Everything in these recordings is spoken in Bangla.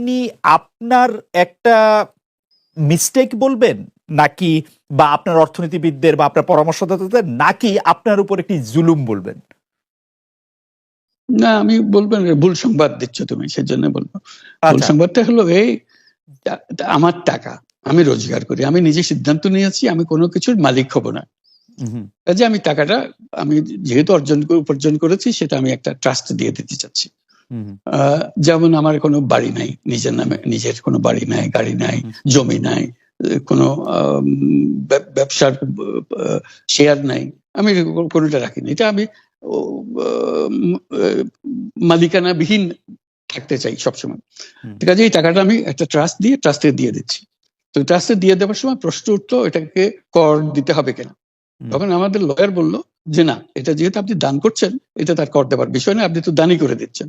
আপনি আপনার একটা মিস্টেক বলবেন? নাকি বা আপনার অর্থনীতিবিদদের বা আপনার পরামর্শদাতাদের নাকি আপনার উপর একটি জুলুম বলবেন? না আমি বলব ভুল সংবাদ দিচ্ছ তুমি সেজন্য বলব। ভুল আচ্ছা। সংবাদটা হলো এই আমার টাকা আমি রোজগার করি আমি নিজে সিদ্ধান্ত নিয়েছি আমি কোনো কিছুর মালিক হব না। কাজে আমি টাকাটা আমি যেহেতু অর্জন উপার্জন করেছি সেটা আমি একটা ট্রাস্ট দিয়ে দিতে চাচ্ছি। যেমন আমার কোনো বাড়ি নাই নিজের নামে নিজের কোনো বাড়ি নাই গাড়ি নাই জমি নাই কোনো ব্যবসার শেয়ার নাই আমি কোনোটা রাখিনি। এটা আমি মালিকানাবিহীন থাকতে চাই সবসময়। ঠিক আছে এই টাকাটা আমি একটা ট্রাস্ট দিয়ে ট্রাস্টে দিয়ে দিচ্ছি। তো ট্রাস্টে দিয়ে দেওয়ার সময় প্রশ্ন উঠতো এটাকে কর দিতে হবে কেন? তখন আমাদের লয়ার বলল যে না এটা যেহেতু আপনি দান করছেন এটা তার কর দেওয়ার বিষয় না আপনি তো দানই করে দিচ্ছেন।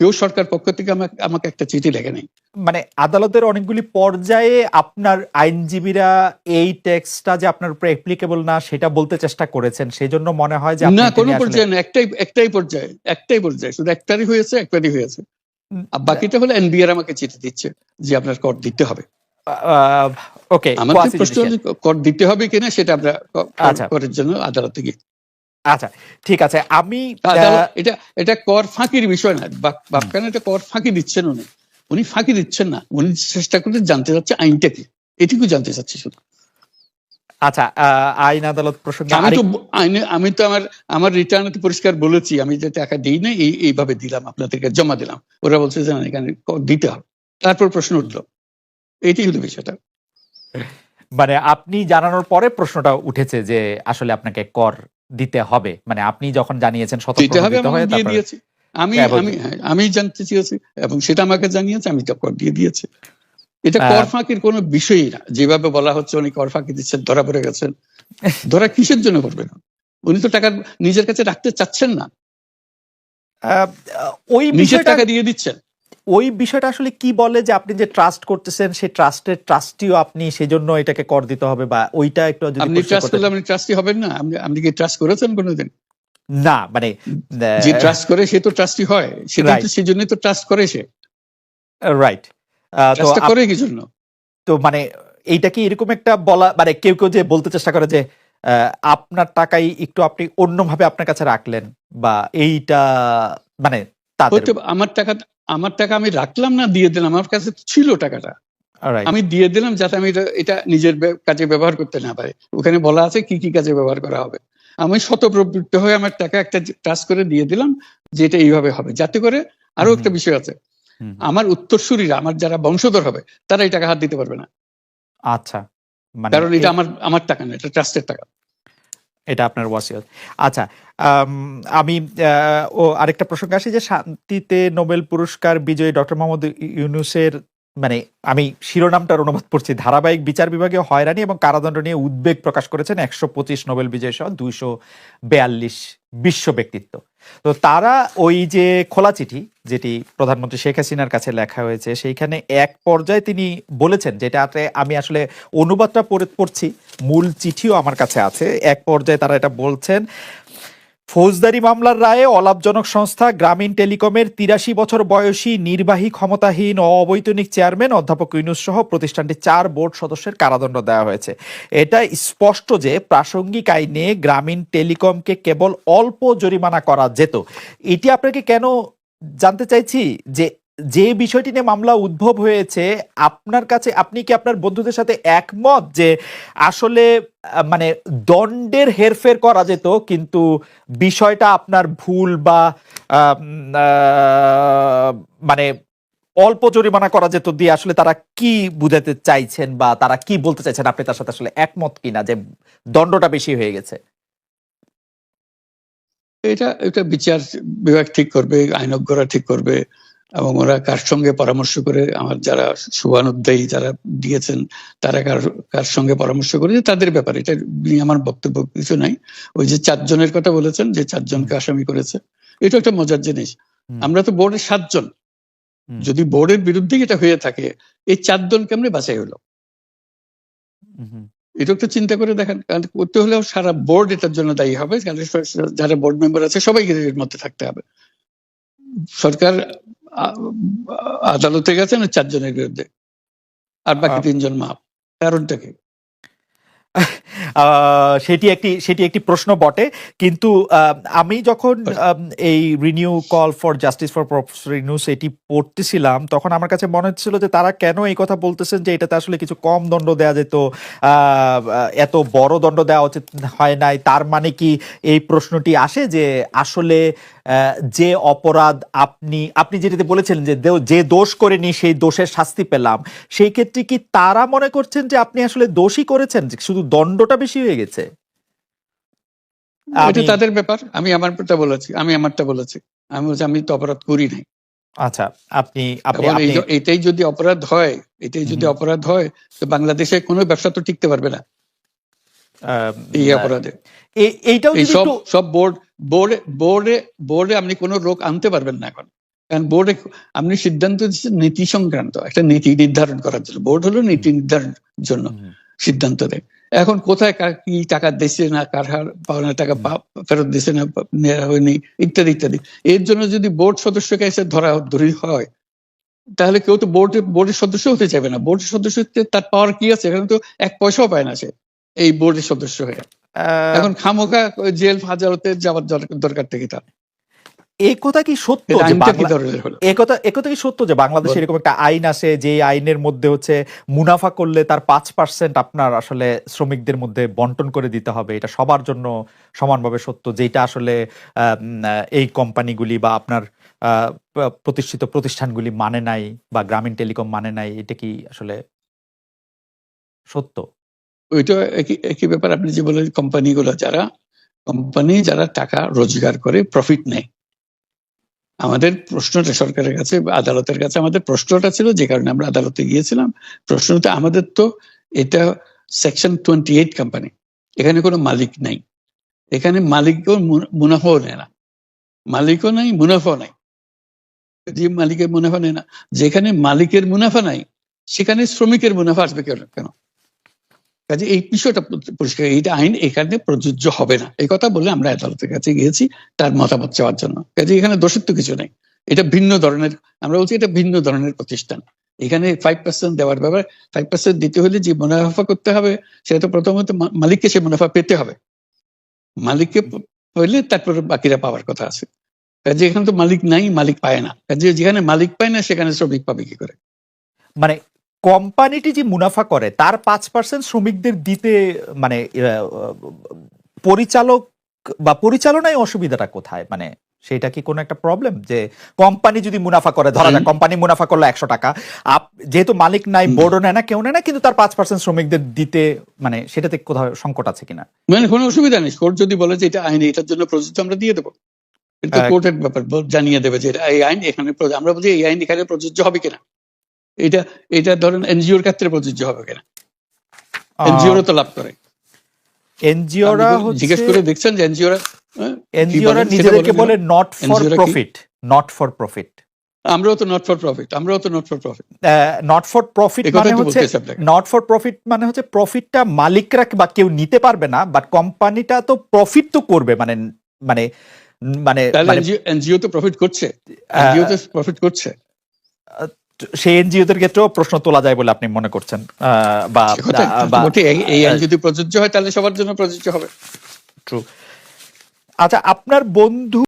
কেউ সরকার পক্ষ থেকে আমাকে আমাকে একটা চিঠি লেখে নেই। মানে আদালতের অনেকগুলি পর্যায়ে আপনার আইনজীবীরা এই ট্যাক্সটা যে আপনার উপরে অ্যাপ্লিকেবল না সেটা বলতে চেষ্টা করেছেন। সেই জন্য মনে হয় যে না কোনো পর্যায়ে না একটাই একটাই পর্যায়ে একটাই পর্যায়ে। শুধু একটারই হয়েছে একটারই হয়েছে। আর বাকিটা হলো এনবিআর আমাকে চিঠি দিচ্ছে যে আপনার কর দিতে হবে। ওকে আমাদের প্রশ্ন কর দিতে হবে কিনা সেটা আমরা ক- কর- আচ্ছা। করের জন্য আদালতে গিয়ে আচ্ছা ঠিক আছে আমি এটা এটা কর ফাঁকির বিষয় না বাপ- বাপকানা এটা কর ফাঁকি দিচ্ছেন উনি। উনি ফাঁকি দিচ্ছেন না উনি চেষ্টা করে জানতে চাচ্ছে আইনটা কি এটুকু জানতে চাচ্ছি শুধু। আচ্ছা আইন আদালত প্রসঙ্গে আমি তো আইনে আমি তো আমার আমার রিটার্নে পরিষ্কার বলেছি আমি যে টাকা দিই না এই এইভাবে দিলাম আপনাদেরকে জমা দিলাম। ওরা বলছে যে এখানে কর দিতে হবে। তারপর প্রশ্ন উঠল। এইটাই হলো বিষয়টা। মানে আপনি জানানোর পরে প্রশ্নটা উঠেছে যে আসলে আপনাকে কর দিতে হবে। মানে আপনি যখন জানিয়েছেন দিতে হবে দিয়ে দিয়েছি। আমি আমি আমি জানতে চেয়েছি এবং সেটা আমাকে জানিয়েছে আমি তো কর দিয়ে দিয়েছি। এটা কর ফাঁকির কোনো বিষয়ই না। যেভাবে বলা হচ্ছে উনি কর ফাঁকি দিচ্ছেন ধরা পড়ে গেছেন। ধরা কিসের জন্য করবেন উনি তো টাকা নিজের কাছে রাখতে চাচ্ছেন না। ওই নিজের টাকা দিয়ে দিচ্ছেন। ওই বিষয়টা আসলে কি বলে যে আপনি যে ট্রাস্ট করতেছেন সেই ট্রাস্টের ট্রাস্টিও আপনি সেজন্য এটাকে কর দিতে হবে বা ওইটা একটু যদি আপনি ট্রাস্ট করলে আপনি ট্রাস্টি হবেন না? আপনি আপনি কি ট্রাস্ট করেছেন কোনোদিন? না মানে যে ট্রাস্ট করে সে তো ট্রাস্টি হয়। সেটা. তো সেই জন্যই তো ট্রাস্ট করে সে। রাইট তো ট্রাস্টটা করে কি জন্য? তো মানে এইটা কি এরকম একটা বলা মানে কেউ কেউ যে বলতে চেষ্টা করে যে আহ, আপনার টাকাই একটু আপনি অন্যভাবে আপনার কাছে রাখলেন বা এইটা মানে আমার টাকা আমার টাকা আমি রাখলাম না দিয়ে দিলাম আমার কাছে ছিল টাকাটা। আমি দিয়ে দিলাম যাতে আমি এটা নিজের কাজে ব্যবহার করতে না পারি। ওখানে বলা আছে কি কি কাজে ব্যবহার করা হবে। আমি শতপ্রবৃত্ত হয়ে আমার টাকা একটা ট্রাস্ট করে দিয়ে দিলাম যে এটা এইভাবে হবে। যাতে করে আরও একটা বিষয় আছে। আমার উত্তরসূরিরা আমার যারা বংশধর হবে তারা এই টাকা হাত দিতে পারবে না। আচ্ছা মানে কারণ এটা আমার আমার টাকা না এটা ট্রাস্টের টাকা। এটা আপনার ওয়াসিয়ত। আচ্ছা আমি ও আরেকটা প্রসঙ্গ আসি যে শান্তিতে নোবেল পুরস্কার বিজয়ী ডক্টর মোহাম্মদ ইউনুসের মানে আমি শিরোনামটার অনুবাদ পড়ছি, ধারাবাহিক বিচার বিভাগে হয়রানি এবং কারাদণ্ড নিয়ে উদ্বেগ প্রকাশ করেছেন একশো পঁচিশ নোবেল বিজয় সহ দুইশো বেয়াল্লিশ বিশ্ব ব্যক্তিত্ব। তো তারা ওই যে খোলা চিঠি যেটি প্রধানমন্ত্রী শেখ হাসিনার কাছে লেখা হয়েছে, সেইখানে এক পর্যায়ে তিনি বলেছেন যেটাতে আমি আসলে অনুবাদটা পড়ে, পড়ছি। মূল চিঠিও আমার কাছে আছে। এক পর্যায়ে তারা এটা বলছেন ফৌজদারি মামলার রায়ে অলাভজনক সংস্থা গ্রামীণ টেলিকমের তিরাশি বছর বয়সী নির্বাহী ক্ষমতাহীন ও অবৈতনিক চেয়ারম্যান অধ্যাপক ইউনুস সহ প্রতিষ্ঠানটি চার বোর্ড সদস্যের কারাদণ্ড দেওয়া হয়েছে। এটা স্পষ্ট যে প্রাসঙ্গিক আইনে গ্রামীণ টেলিকমকে কেবল অল্প জরিমানা করা যেত। এটি আপনাকে কেন জানতে চাইছি যে যে বিষয়টি নিয়ে মামলা উদ্ভব হয়েছে, আপনার কাছে আপনি কি আপনার বন্ধুদের সাথে একমত যে আসলে মানে দণ্ডের হেরফের করা যেত, কিন্তু বিষয়টা আপনার ভুল বা মানে অল্প জরিমানা করা যেত দিয়ে আসলে তারা কি বুঝাতে চাইছেন বা তারা কি বলতে চাইছেন? আপনি তার সাথে আসলে একমত কিনা যে দণ্ডটা বেশি হয়ে গেছে? এটা এটা বিচার বিভাগ ঠিক করবে আইনজ্ঞরা ঠিক করবে। এবং ওরা কার সঙ্গে পরামর্শ করে আমার যারা শুভানুদ্দায়ী যারা দিয়েছেন তারা কার কার সঙ্গে পরামর্শ করেছে তাদের ব্যাপারে। এটা নিয়ে আমার বক্তব্য কিছু নাই। ওই যে চারজনের কথা বলেছেন যে চারজনকে আসামি করেছে এটা একটা মজার জিনিস। আমরা তো বোর্ডের সাতজন। যদি বোর্ডের বিরুদ্ধে এটা হয়ে থাকে এই চারজন কেমনে বাছাই হলো? এটা একটু চিন্তা করে দেখেন। কারণ করতে হলেও সারা বোর্ড এটার জন্য দায়ী হবে। যারা বোর্ড মেম্বার আছে সবাইকে এর মধ্যে থাকতে হবে। সরকার আদালতে গেছে না চারজনের বিরুদ্ধে। আর বাকি তিনজন মাপ কারণটা কি? সেটি একটি সেটি একটি প্রশ্ন বটে। কিন্তু আমি যখন এই renew call for justice for professor Yunus এটি পড়তেছিলাম, তখন আমার কাছে মনে হচ্ছিল যে তারা কেন এই কথা বলতেছেন যে এটাতে আসলে কিছু কম দণ্ড দেওয়া যেত এত বড় দণ্ড দেওয়া উচিত হয় নাই, তার মানে কি এই প্রশ্নটি আসে যে আসলে যে অপরাধ আপনি আপনি যেটাতে বলেছিলেন যে যে দোষ করেনি সেই দোষের শাস্তি পেলাম, সেই ক্ষেত্রে কি তারা মনে করছেন যে আপনি আসলে দোষী করেছেন? শুধু দণ্ডটা বেশি হয়ে গেছে? এটা তাদের ব্যাপার আমি আমারটা বলেছি আমি আমারটা বলেছি। আমি বলছি আমি তো অপরাধ করি নাই। আচ্ছা আপনি এটাই যদি অপরাধ হয় এটাই যদি অপরাধ হয় তো বাংলাদেশে কোনো ব্যবসা তো টিকতে পারবে না। এই অপরাধে। এইটাও যদি সব সব বোর্ড বোর্ডে বোর্ডে বোর্ডে আপনি কোনো রোগ আনতে পারবেন না এখন। কারণ বোর্ডে আপনি সিদ্ধান্ত দিচ্ছেন নীতি সংক্রান্ত একটা নীতি নির্ধারণ করার জন্য। বোর্ড হলো নীতি নির্ধারণের জন্য সিদ্ধান্ত দেয়। এখন কোথায় কার কি টাকা দিচ্ছে না কার পাওনা টাকা ফেরত দিচ্ছে না নেওয়া হয়নি ইত্যাদি ইত্যাদি। এর জন্য যদি বোর্ড সদস্যকে এসে ধরা ধরি হয় তাহলে কেউ তো বোর্ড বোর্ডের সদস্য হতে চাইবে না। বোর্ডের সদস্য তার পাওয়ার কি আছে? এখানে তো এক পয়সাও পায় না সে এই বোর্ডের সদস্য হয়ে। এখন খামোকা জেল হাজারতে যাওয়ার দরকার থেকে তার। এই কথা কি সত্য যে আইনটা কি সত্য যে বাংলাদেশে এরকম একটা আইন আছে যে আইনের মধ্যে হচ্ছে মুনাফা করলে তার পাঁচ পার্সেন্ট আপনার আসলে শ্রমিকদের মধ্যে বন্টন করে দিতে হবে এটা সবার জন্য সমানভাবে সত্য যেটা আসলে এই কোম্পানিগুলি বা আপনার আহ, প্রতিষ্ঠিত প্রতিষ্ঠানগুলি মানে নাই বা গ্রামীণ টেলিকম মানে নাই এটা কি আসলে সত্য? ওইটা একই একই ব্যাপার আপনি যে বলেন কোম্পানিগুলো যারা কোম্পানি যারা টাকা রোজগার করে প্রফিট নেয়। আমাদের প্রশ্নটা সরকারের কাছে আদালতের কাছে, আমাদের প্রশ্নটা ছিল যে কারণে আমরা আদালতে গিয়েছিলাম। প্রশ্নটা আমাদের তো এটা সেকশন টোয়েন্টি এইট কোম্পানি এখানে কোনো মালিক নাই। এখানে মালিকও মুনাফাও নেয় না। মালিকও নাই, মুনাফাও নাই। যে মালিকের মুনাফা নেয় না, যেখানে মালিকের মুনাফা নাই, সেখানে শ্রমিকের মুনাফা আসবে কেন কেন? কাজে এই বিষয়টা পরিষ্কার এইটা আইন এখানে প্রযোজ্য হবে না। এই কথা বলে আমরা আদালতের কাছে গিয়েছি তার মতামত চাওয়ার জন্য। কাজে এখানে দোষের তো কিছু নেই। এটা ভিন্ন ধরনের, আমরা বলছি এটা ভিন্ন ধরনের প্রতিষ্ঠান। এখানে ফাইভ পার্সেন্ট দেওয়ার ব্যাপার ফাইভ পার্সেন্ট দিতে হলে যে মুনাফা করতে হবে, সেটা তো প্রথমত মালিককে সে মুনাফা পেতে হবে। মালিককে হইলে তারপরে বাকিরা পাওয়ার কথা আছে। কাজে এখানে তো মালিক নাই, মালিক পায় না। কাজে যেখানে মালিক পায় না, সেখানে শ্রমিক পাবে কি করে? মানে কোম্পানিটি যে মুনাফা করে তার পাঁচ পার্সেন্ট শ্রমিকদের দিতে মানে পরিচালক বা পরিচালনায় অসুবিধাটা কোথায়? মানে সেটা কি কোনো একটা প্রবলেম যে কোম্পানি যদি মুনাফা করে ধরা যাক কোম্পানি মুনাফা করল একশো টাকা আপ- যেহেতু মালিক নাই। বোর্ডও নেয় না কেউ নেয় না কিন্তু তার পাঁচ পার্সেন্ট শ্রমিকদের দিতে মানে সেটাতে কোথাও সংকট আছে কিনা? মানে কোনো অসুবিধা নেই। কোর্ট যদি বলে যে এটা আইন এটার জন্য প্রযোজ্য আমরা দিয়ে দেবো। কোর্টের ব্যাপার জানিয়ে দেবে যে এই আইন এখানে। আমরা বলছি এই আইন এখানে প্রযোজ্য হবে কিনা? এটা এটা ধরেন এনজিওর ক্ষেত্রে প্রযোজ্য হবে কিনা? এনজিওরা তো লাভ করে। এনজিওরা জিজ্ঞেস করে দেখছেন যে এনজিওরা হ্যাঁ? এনজিওরা নিজেদেরকে বলে not for? Profit not for profit আমরাও তো নট ফর প্রফিট আমরাও তো not for profit not for profit মানে হচ্ছে নট ফর প্রফিট মানে হচ্ছে প্রফিটটা মালিকরা বা কেউ নিতে পারবে না বাট কোম্পানিটা তো প্রফিট তো করবে মানে মানে মানে মানে, এনজিও তো প্রফিট করছে। এনজিও তো প্রফিট করছে। সেই এনজিওদের ক্ষেত্রেও প্রশ্ন তোলা যায় বলে আপনি মনে করছেন বা এই আইন যদি প্রযোজ্য হয় তাহলে সবার জন্য প্রযোজ্য হবে। ট্রু আচ্ছা আপনার বন্ধু